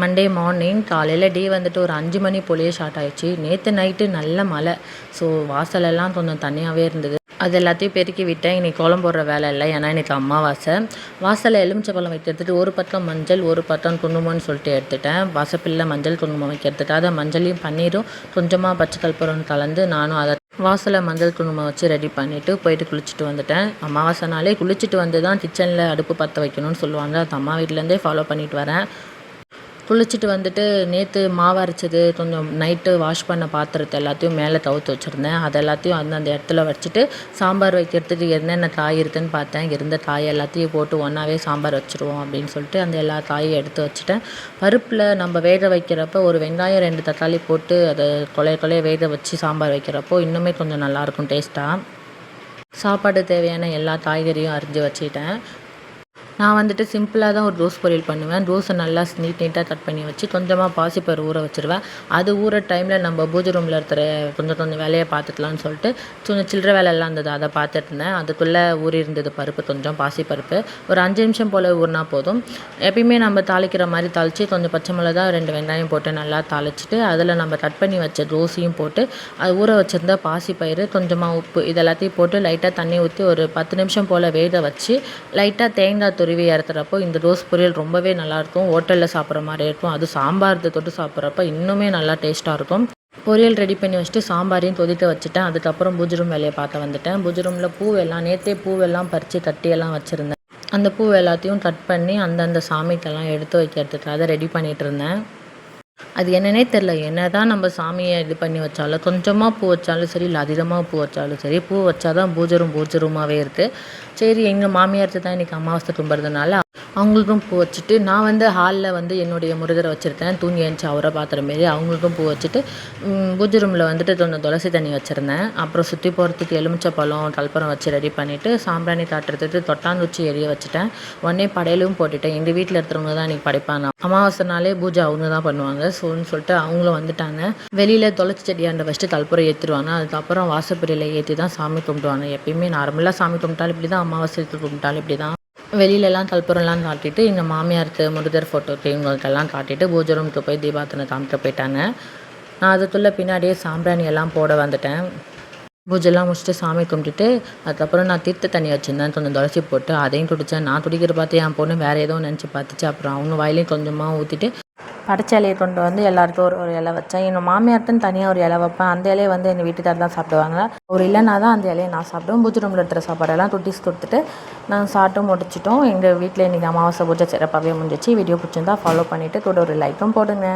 Monday morning காலையில் டே வந்துட்டு ஒரு அஞ்சு மணி போலேயே ஸ்டார்ட் ஆயிடுச்சு. நேற்று நைட்டு நல்ல மழை. ஸோ வாசலெல்லாம் கொஞ்சம் தண்ணியாகவே இருந்தது. அது எல்லாத்தையும் பெருக்கி விட்டேன். இன்றைக்கி கோலம் போடுற வேலை இல்லை. ஏன்னா இன்றைக்கி அமாவாசை. வாசலில் எலுமிச்சப்பழம் வைக்கிறதுக்கு ஒரு பக்கம் மஞ்சள் ஒரு பக்கம் குங்குமம்னு சொல்லிட்டு எடுத்துட்டேன். வாசப்பில்ல மஞ்சள் குங்குமம் வைக்கிறதுக்கு அதை மஞ்சளையும் பன்னீரும் கொஞ்சமாக பச்சை கற்பூரம் கலந்து நானும் அதை வாசலில் மஞ்சள் குங்குமம் வச்சு ரெடி பண்ணிவிட்டு போயிட்டு குளிச்சுட்டு வந்துட்டேன். அமாவாசைனாலே குளிச்சுட்டு வந்து தான் கிச்சனில் அடுப்பு பற்ற வைக்கணும்னு சொல்லுவாங்க. அது அம்மா வீட்டிலேருந்தே ஃபாலோ பண்ணிட்டு வரேன். குளிச்சுட்டு வந்துட்டு நேற்று மாவு அரைச்சது கொஞ்சம் நைட்டு வாஷ் பண்ண பாத்திரத்தை எல்லாத்தையும் மேலே தவிர்த்து வச்சுருந்தேன். அது எல்லாத்தையும் அந்தந்த இடத்துல வச்சுட்டு சாம்பார் வைக்கிறதுக்கு என்னென்ன காய் இருக்குதுன்னு பார்த்தேன். இருந்த காய் எல்லாத்தையும் போட்டு ஒன்றாவே சாம்பார் வச்சுருவோம் அப்படின்னு சொல்லிட்டு அந்த எல்லா காயும் எடுத்து வச்சுட்டேன். பருப்பில் நம்ம வேக வைக்கிறப்ப ஒரு வெங்காயம் ரெண்டு தக்காளி போட்டு அதை கொலைய கொலைய வேக வச்சு சாம்பார் வைக்கிறப்போ இன்னுமே கொஞ்சம் நல்லாயிருக்கும் டேஸ்ட்டாக சாப்பாடு தேவையான எல்லா காய்கறியும் அரிஞ்சு வச்சுட்டேன் நான் வந்துட்டு சிம்பிளாக தான் ஒரு ரோஸ் பொரியல் பண்ணுவேன். ரோஸை நல்லா நீட் நீட்டாக கட் பண்ணி வச்சு கொஞ்சமாக பாசிப்பயிறு ஊற வச்சுருவேன். அது ஊற டைமில் நம்ம பூஜை ரூமில் இருக்கிற கொஞ்சம் கொஞ்சம் வேலையை பார்த்துக்கலாம்னு சொல்லிட்டு கொஞ்சம் சில்லற வேலையெல்லாம் இருந்தது. அதை பார்த்துட்டு இருந்தேன். அதுக்குள்ளே ஊறி இருந்தது பருப்பு கொஞ்சம் பாசிப்பருப்பு. ஒரு அஞ்சு நிமிஷம் போல் ஊறினா போதும். எப்பயுமே நம்ம தாளிக்கிற மாதிரி தாளித்து கொஞ்சம் பச்சை மிளகா ரெண்டு வெங்காயம் போட்டு நல்லா தாளிச்சிட்டு அதில் நம்ம கட் பண்ணி வச்ச ரோஸையும் போட்டு அது ஊற வச்சுருந்த பாசிப்பயிறு கொஞ்சமாக உப்பு இது எல்லாத்தையும் போட்டு லைட்டாக தண்ணி ஊற்றி ஒரு பத்து நிமிஷம் போல் வேக வச்சு லைட்டாக தேங்காய் துருவி இறத்துறப்போ இந்த ரோஸ் பொரியல் ரொம்பவே நல்லாயிருக்கும். ஹோட்டலில் சாப்பிட்ற மாதிரி இருக்கும். அது சாம்பார் தொட்டு சாப்பிட்றப்ப இன்னுமே நல்லா டேஸ்ட்டாக இருக்கும். பொரியல் ரெடி பண்ணி வச்சுட்டு சாம்பாரையும் தொதித்து வச்சுட்டேன். அதுக்கப்புறம் பூஜை ரூம் வேலையை பார்த்து வந்துட்டேன். பூஜை ரூமில் பூவெல்லாம் நேற்றே பூவெல்லாம் பறித்து கட்டியெல்லாம் வச்சுருந்தேன். அந்த பூ எல்லாத்தையும் கட் பண்ணி அந்தந்த சாமிக்கெல்லாம் எடுத்து வைக்கிறதுக்காக ரெடி பண்ணிகிட்டு இருந்தேன். அது என்னன்னே தெரில என்ன தான் நம்ம சாமியை இது பண்ணி வச்சாலும் கொஞ்சமாக பூ வச்சாலும் சரி இல்லை அதிகமாக பூ வச்சாலும் சரி பூ வச்சா தான் பூஜை ரூம் பூஜை ரூமாகவே இருக்குது சரி எங்கள் மாமியார்த்து தான் இன்றைக்கி அமாவாசை கும்பிட்றதுனால அவங்களுக்கும் பூ வச்சுட்டு நான் வந்து ஹாலில் வந்து என்னுடைய முருகரை வச்சுருக்கேன். தூங்கி எழுந்துச்சி அவரை பார்க்குற மாரி அவங்களுக்கும் பூ வச்சுட்டு பூஜை ரூமில் வந்துட்டு கொஞ்சம் துளசி தண்ணி வச்சுருந்தேன். அப்புறம் சுற்றி போகிறதுக்கு எலுமிச்சை பழம் கல்பரம் வச்சு ரெடி பண்ணிவிட்டு சாம்பிராணி காட்டுறதுக்கு தொட்டாங்குச்சி எரிய வச்சுட்டேன். உடனே படையலும் போட்டுட்டேன். எங்கள் வீட்டில் இருக்கிறவங்க தான் இன்றைக்கி படைப்பாங்க. அமாவாசைனாலே பூஜை அவங்க தான் பண்ணுவாங்க. ஸோன்னு சொல்லிட்டு அவங்களும் வந்துட்டாங்க. வெளியில் துளசி செடியாண்ட ஃபஸ்ட்டு கல்புரம் ஏற்றிடுவாங்க அதுக்கப்புறம் வாசப்படியில் ஏற்றி தான் சாமி கும்பிடுவாங்க. எப்பயுமே நார்மலாக சாமி கும்பிட்டாலும் இப்படி தான் அமாவாசை கும்பிட்டாலும் இப்படி தான் வெளியிலலாம் கற்பூரம்லாம் காட்டிட்டு எங்கள் மாமியார் முருகர் ஃபோட்டோக்கு இவங்கள்ட்டெல்லாம் காட்டிட்டு பூஜை ரூமுக்கு போய் தீபாத்தனை காமிக்க போயிட்டாங்க. நான் அதுக்குள்ளே பின்னாடியே சாம்பிராணி எல்லாம் போட வந்துட்டேன். பூஜைலாம் முடிச்சுட்டு சாமி கும்பிட்டுட்டு அதுக்கப்புறம் நான் தீர்த்த தண்ணி வச்சுருந்தேன். கொஞ்சம் துளசி போட்டு அதையும் குடித்தேன் நான் குடிக்கிற பார்த்து என் பொண்ணு வேறு ஏதோ நினச்சி பார்த்துச்சு. அப்புறம் அவங்க வாயிலையும் கொஞ்சமாக ஊற்றிட்டு படைச்ச இலையை கொண்டு வந்து எல்லாருக்கும் ஒரு ஒரு இலை வச்சேன். எங்கள் மாமியார்ட்டுன்னு தனியாக ஒரு இலை வைப்பேன். அந்த இலையை வந்து எங்கள் வீட்டுக்கார் தான் சாப்பிடுவாங்க. ஒரு இல்லைனா தான் அந்த இலையை நான் சாப்பிடுவேன். பூஜை ரூமில் இருக்கிற சாப்பாடெல்லாம் குட்டீஸ் கொடுத்துட்டு நாங்கள் சாப்பிட்டு முடிச்சிட்டோம். எங்கள் வீட்டில் இன்றைக்கி அமாவாசை பூஜை சிறப்பாகவே முடிஞ்சிச்சு. வீடியோ பிடிச்சிருந்தா ஃபாலோ பண்ணிவிட்டு கூட ஒரு லைக்கும் போடுங்க.